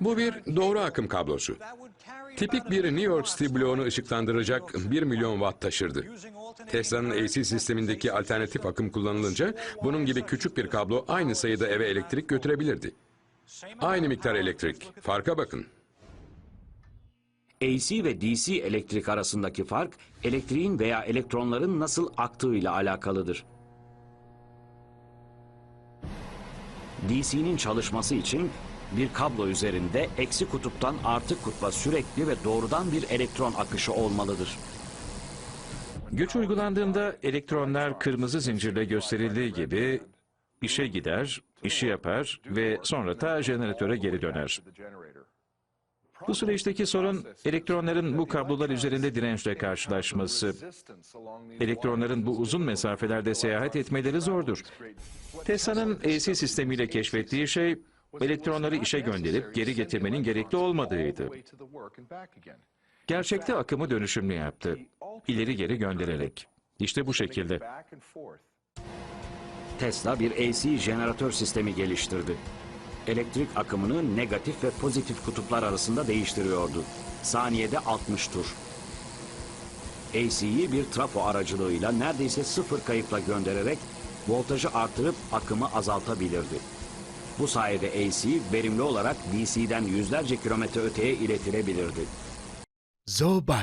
Bu bir doğru akım kablosu. Tipik bir New York City bloğunu ışıklandıracak 1 milyon watt taşırdı. Tesla'nın AC sistemindeki alternatif akım kullanılınca bunun gibi küçük bir kablo aynı sayıda eve elektrik götürebilirdi. Aynı miktar elektrik. Farka bakın. AC ve DC elektrik arasındaki fark elektriğin veya elektronların nasıl aktığıyla alakalıdır. DC'nin çalışması için bir kablo üzerinde eksi kutuptan artı kutba sürekli ve doğrudan bir elektron akışı olmalıdır. Güç uygulandığında elektronlar kırmızı zincirle gösterildiği gibi işe gider, işi yapar ve sonra da jeneratöre geri döner. Bu süreçteki sorun elektronların bu kablolar üzerinde dirençle karşılaşması. Elektronların bu uzun mesafelerde seyahat etmeleri zordur. Tesla'nın AC sistemiyle keşfettiği şey elektronları işe gönderip geri getirmenin gerekli olmadığıydı. Gerçekte akımı dönüşümlü yaptı. İleri geri göndererek. İşte bu şekilde. Tesla bir AC jeneratör sistemi geliştirdi. Elektrik akımını negatif ve pozitif kutuplar arasında değiştiriyordu. Saniyede 60 tur. AC'yi bir trafo aracılığıyla neredeyse sıfır kayıpla göndererek voltajı artırıp akımı azaltabilirdi. Bu sayede AC verimli olarak DC'den yüzlerce kilometre öteye iletilebilirdi. Zoba